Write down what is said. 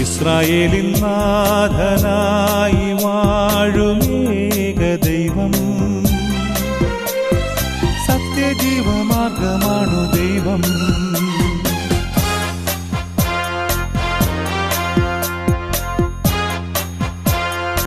ഇസ്രായേലിൻ നാഥനായി വാഴുമേക ദൈവം. സത്യജീവമാർഗമാണു ദൈവം.